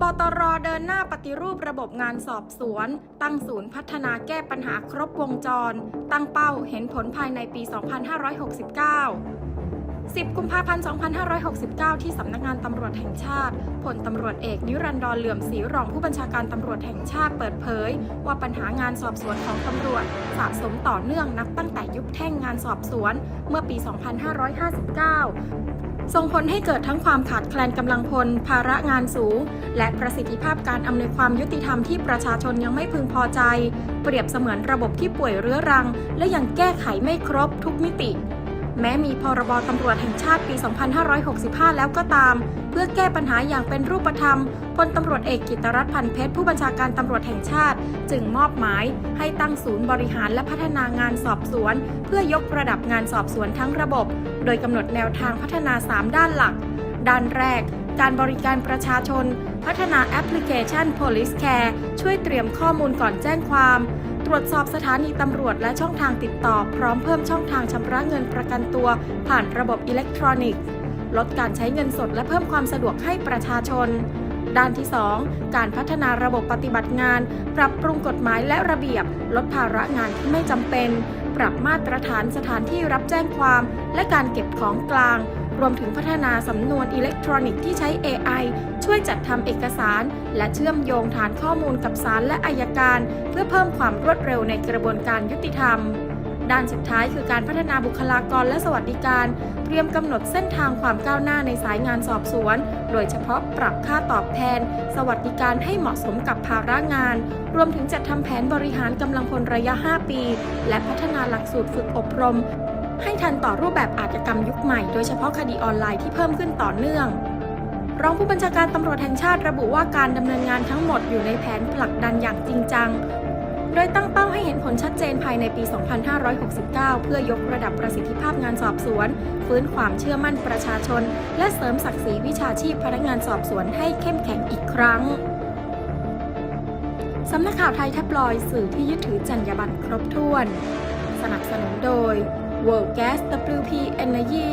บตรเดินหน้าปฏิรูประบบงานสอบสวน ตั้งศูนย์พัฒนาแก้ปัญหาครบวงจร ตั้งเป้าเห็นผลภายในปี 2569 10 กุมภาพันธ์ 2569 ที่สำนักงานตำรวจแห่งชาติพลตำรวจเอกนิรันดรเหลื่อมศรีรองผู้บัญชาการตำรวจแห่งชาติเปิดเผย ว่าปัญหางานสอบสวนของตำรวจ สะสมต่อเนื่องนับตั้งแต่ยุคแท่งงานสอบสวนเมื่อปี 2559ส่งผลให้เกิดทั้งความขาดแคลนกำลังพล ภาระงานสูง และประสิทธิภาพการอำนวยความยุติธรรมที่ประชาชนยังไม่พึงพอใจ เปรียบเสมือนระบบที่ป่วยเรื้อรัง และยังแก้ไขไม่ครบทุกมิติ แม้มีพรบตำรวจแห่งชาติปี 2565 แล้วก็ตาม เพื่อแก้ปัญหาอย่างเป็นรูปธรรมพลตำรวจเอกกิตรัฐพันเพชรผู้บัญชาการตำรวจแห่งชาติ จึงมอบหมายให้ตั้งศูนย์บริหารและพัฒนางานสอบสวน เพื่อยกระดับงานสอบสวนทั้งระบบ โดยกำหนดแนวทางพัฒนา 3 ด้านหลัก ด้านแรก การบริการประชาชน พัฒนาแอปพลิเคชัน Police Care ช่วยเตรียมข้อมูลก่อนแจ้งความ รวจสอบสถานีตำรวจและช่องทางติดต่อ พร้อมเพิ่มช่องทางชำระเงินประกันตัว ผ่านระบบอิเล็กทรอนิกส์ ลดการใช้เงินสดและเพิ่มความสะดวกให้ประชาชน ด้านที่ 2 การพัฒนาระบบปฏิบัติงาน ปรับปรุงกฎหมายและระเบียบ ลดภาระงานที่ไม่จำเป็น ปรับมาตรฐานสถานที่รับแจ้งความ และการเก็บของกลาง รวมถึงพัฒนาสำนวนอิเล็กทรอนิกส์ที่ใช้ AI ช่วยจัดทำเอกสาร และเชื่อมโยงฐานข้อมูลกับศาลและอายการ เพื่อเพิ่มความรวดเร็วในกระบวนการยุติธรรมด้านสุดท้ายคือการพัฒนาบุคลากรและสวัสดิการ เตรียมกำหนดเส้นทางความก้าวหน้าในสายงานสอบสวน โดยเฉพาะปรับค่าตอบแทน สวัสดิการให้เหมาะสมกับภาระงาน รวมถึงจัดทำแผนบริหารกำลังพลระยะ 5 ปี และพัฒนาหลักสูตรฝึกอบรม ให้ทันต่อรูปแบบอาชญากรรมยุคใหม่ โดยเฉพาะคดีออนไลน์ที่เพิ่มขึ้นต่อเนื่อง รองผู้บัญชาการตำรวจแห่งชาติระบุว่าการดำเนินงานทั้งหมดอยู่ในแผนผลักดันอย่างจริงจัง โดยตั้งเป้าให้เห็นผลชัดเจนภายในปี 2569 เพื่อยกระดับประสิทธิภาพงานสอบสวน ฟื้นความเชื่อมั่นประชาชน และเสริมศักดิ์ศรีวิชาชีพพนักงานสอบสวนให้เข้มแข็งอีกครั้งสำนักข่าวไทยแทบลอยสื่อที่ยึดถือจรรยาบรรณครบถ้วน สนับสนุนโดย World Gas WP Energy